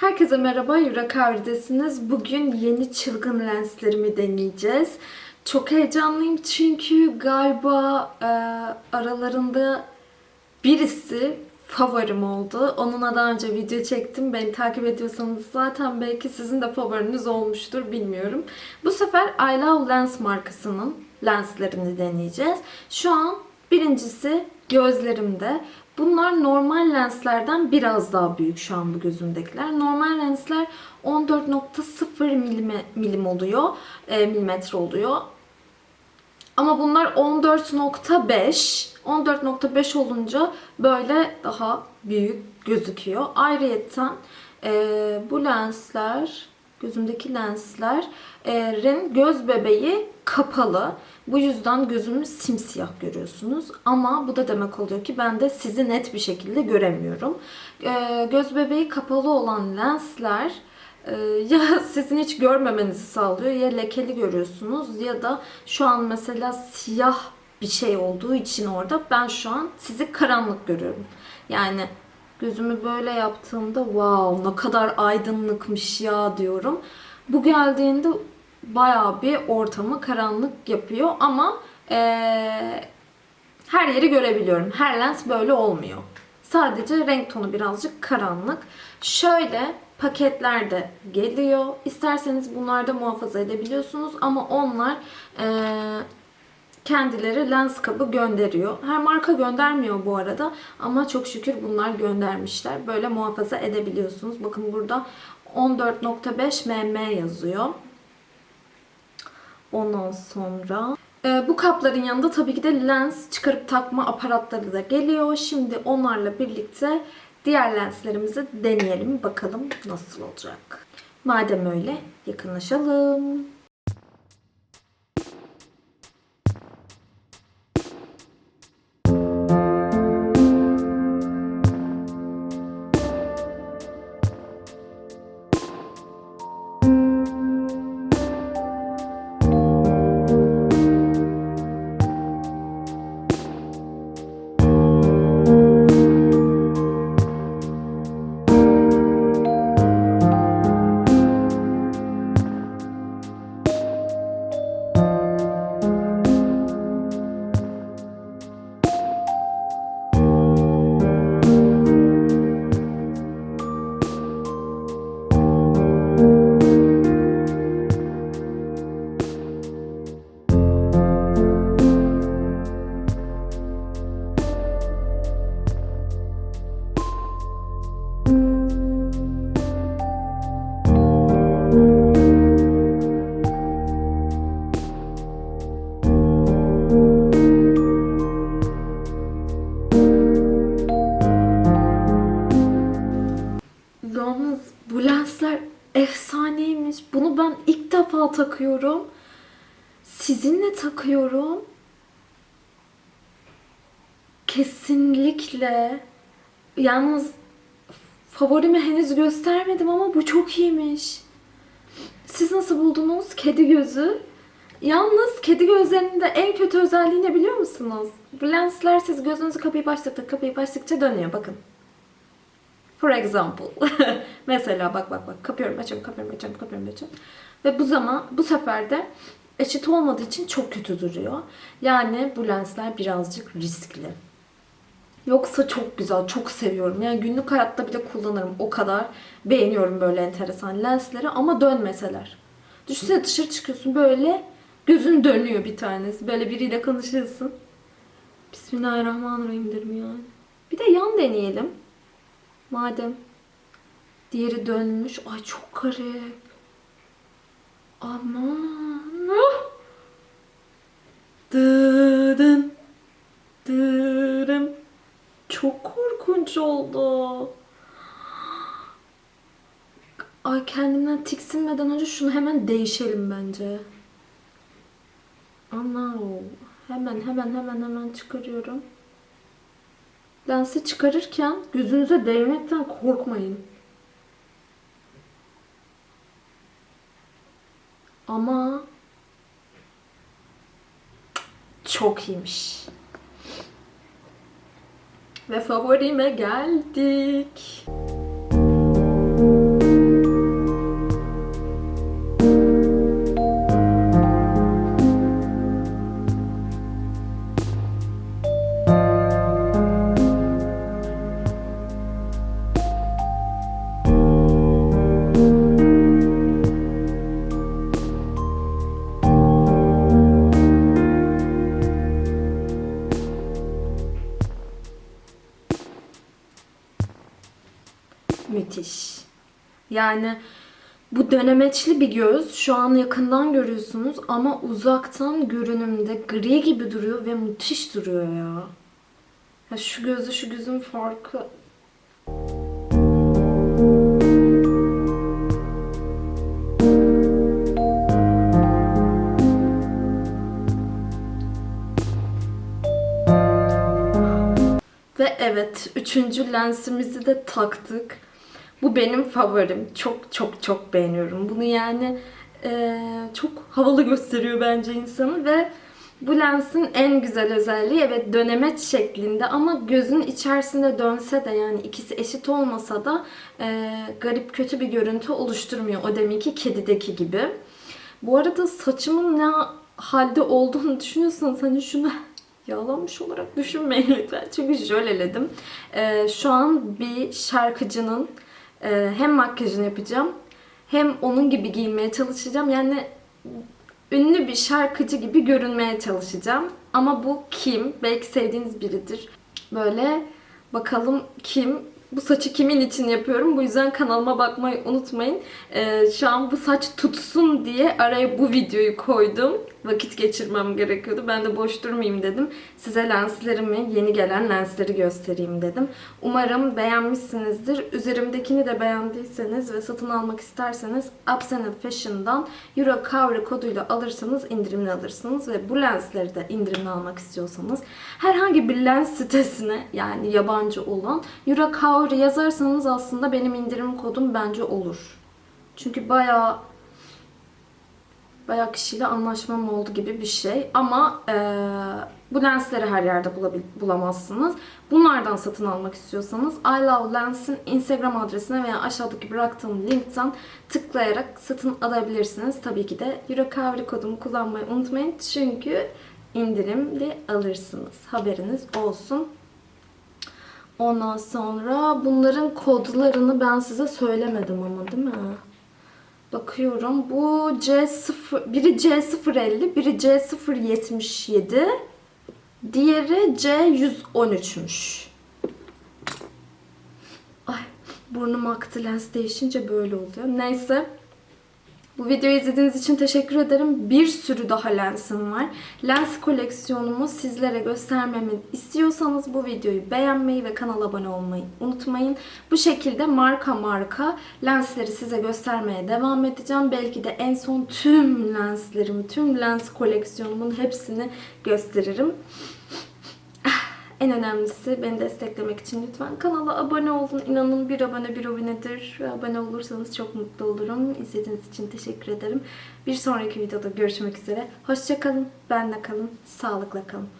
Herkese merhaba, Yürek Avri'desiniz. Bugün yeni çılgın lenslerimi deneyeceğiz. Çok heyecanlıyım çünkü galiba e, aralarında birisi favorim oldu. Onunla daha önce video çektim. Beni takip ediyorsanız zaten belki sizin de favoriniz olmuştur bilmiyorum. Bu sefer I Love Lens markasının lenslerini deneyeceğiz. Şu an birincisi gözlerimde. Bunlar normal lenslerden biraz daha büyük şu an bu gözümdekiler. Normal lensler 14.0 milime, milim oluyor, e, milimetre oluyor. Ama bunlar 14.5. 14.5 olunca böyle daha büyük gözüküyor. Ayrıyeten e, bu lensler, gözümdeki lenslerin göz bebeği kapalı. Bu yüzden gözümü simsiyah görüyorsunuz. Ama bu da demek oluyor ki ben de sizi net bir şekilde göremiyorum. E, göz bebeği kapalı olan lensler ee, ya sizin hiç görmemenizi sağlıyor ya lekeli görüyorsunuz ya da şu an mesela siyah bir şey olduğu için orada ben şu an sizi karanlık görüyorum. Yani gözümü böyle yaptığımda wow ne kadar aydınlıkmış ya diyorum. Bu geldiğinde bayağı bir ortamı karanlık yapıyor ama ee, her yeri görebiliyorum. Her lens böyle olmuyor. Sadece renk tonu birazcık karanlık. Şöyle paketler de geliyor. İsterseniz bunlarda muhafaza edebiliyorsunuz ama onlar eee, kendileri lens kabı gönderiyor. Her marka göndermiyor bu arada ama çok şükür bunlar göndermişler. Böyle muhafaza edebiliyorsunuz. Bakın burada 14.5 mm yazıyor. Ondan sonra ee, bu kapların yanında tabii ki de lens çıkarıp takma aparatları da geliyor. Şimdi onlarla birlikte diğer lenslerimizi deneyelim. Bakalım nasıl olacak. Madem öyle yakınlaşalım. Yalnız bu lensler efsaneymiş. Bunu ben ilk defa takıyorum. Sizinle takıyorum. Kesinlikle. Yalnız favorimi henüz göstermedim ama bu çok iyiymiş. Siz nasıl buldunuz kedi gözü? Yalnız kedi gözlerinin de en kötü özelliği ne biliyor musunuz? Bu lensler siz gözünüzü kapayıp açtıkça kapayıp açtıkça dönüyor bakın. For example. Mesela bak bak bak kapıyorum açıyorum kapıyorum açıyorum kapıyorum açıyorum. Ve bu zaman bu sefer de eşit olmadığı için çok kötü duruyor. Yani bu lensler birazcık riskli. Yoksa çok güzel, çok seviyorum. Yani günlük hayatta bile kullanırım. O kadar beğeniyorum böyle enteresan lensleri ama dönmeseler. Düşünsene dışarı çıkıyorsun böyle gözün dönüyor bir tanesi. Böyle biriyle konuşuyorsun. Bismillahirrahmanirrahim derim yani. Bir de yan deneyelim. Madem diğeri dönmüş. Ay çok garip. Aman. Dırın. Dırım. Çok korkunç oldu. Ay kendimden tiksinmeden önce şunu hemen değişelim bence. Ana. Hemen hemen hemen hemen çıkarıyorum. Lensi çıkarırken gözünüze değmekten korkmayın. Ama çok iyiymiş. Ve favorime geldik. Müthiş. Yani bu dönemeçli bir göz. Şu an yakından görüyorsunuz ama uzaktan görünümde gri gibi duruyor ve müthiş duruyor ya. Ya şu gözle şu gözün farkı Ve evet, üçüncü lensimizi de taktık. Bu benim favorim. Çok çok çok beğeniyorum. Bunu yani eee, çok havalı gösteriyor bence insanı ve bu lensin en güzel özelliği evet dönemeç şeklinde ama gözün içerisinde dönse de yani ikisi eşit olmasa da eee, garip kötü bir görüntü oluşturmuyor. O deminki kedideki gibi. Bu arada saçımın ne halde olduğunu düşünüyorsanız hani şunu yağlanmış olarak düşünmeyin lütfen. Çünkü jöleledim. Ee, şu an bir şarkıcının e, hem makyajını yapacağım hem onun gibi giyinmeye çalışacağım. Yani ünlü bir şarkıcı gibi görünmeye çalışacağım. Ama bu kim? Belki sevdiğiniz biridir. Böyle bakalım kim? Bu saçı kimin için yapıyorum? Bu yüzden kanalıma bakmayı unutmayın. Ee, şu an bu saç tutsun diye araya bu videoyu koydum. Vakit geçirmem gerekiyordu. Ben de boş durmayayım dedim. Size lenslerimi, yeni gelen lensleri göstereyim dedim. Umarım beğenmişsinizdir. Üzerimdekini de beğendiyseniz ve satın almak isterseniz Absolute Fashion'dan Euro Cover koduyla alırsanız indirimli alırsınız ve bu lensleri de indirimli almak istiyorsanız herhangi bir lens sitesine yani yabancı olan Euro Cover yazarsanız aslında benim indirim kodum bence olur. Çünkü bayağı bayağı kişiyle anlaşmam oldu gibi bir şey. Ama eee, bu lensleri her yerde bulamazsınız. Bunlardan satın almak istiyorsanız I Love Lens'in Instagram adresine veya aşağıdaki bıraktığım linkten tıklayarak satın alabilirsiniz. Tabii ki de Eurocavri kodumu kullanmayı unutmayın. Çünkü indirimli alırsınız. Haberiniz olsun. Ondan sonra bunların kodlarını ben size söylemedim ama değil mi? Bakıyorum. Bu C0, biri C050, biri C077, diğeri C113'müş. Ay burnum aktı lens değişince böyle oluyor. Neyse. Bu videoyu izlediğiniz için teşekkür ederim. Bir sürü daha lensim var. Lens koleksiyonumu sizlere göstermemi istiyorsanız bu videoyu beğenmeyi ve kanala abone olmayı unutmayın. Bu şekilde marka marka lensleri size göstermeye devam edeceğim. Belki de en son tüm lenslerimi, tüm lens koleksiyonumun hepsini gösteririm. En önemlisi beni desteklemek için lütfen kanala abone olun. İnanın bir abone bir abonedir. Abone olursanız çok mutlu olurum. İzlediğiniz için teşekkür ederim. Bir sonraki videoda görüşmek üzere. Hoşçakalın. Benle kalın. Sağlıkla kalın.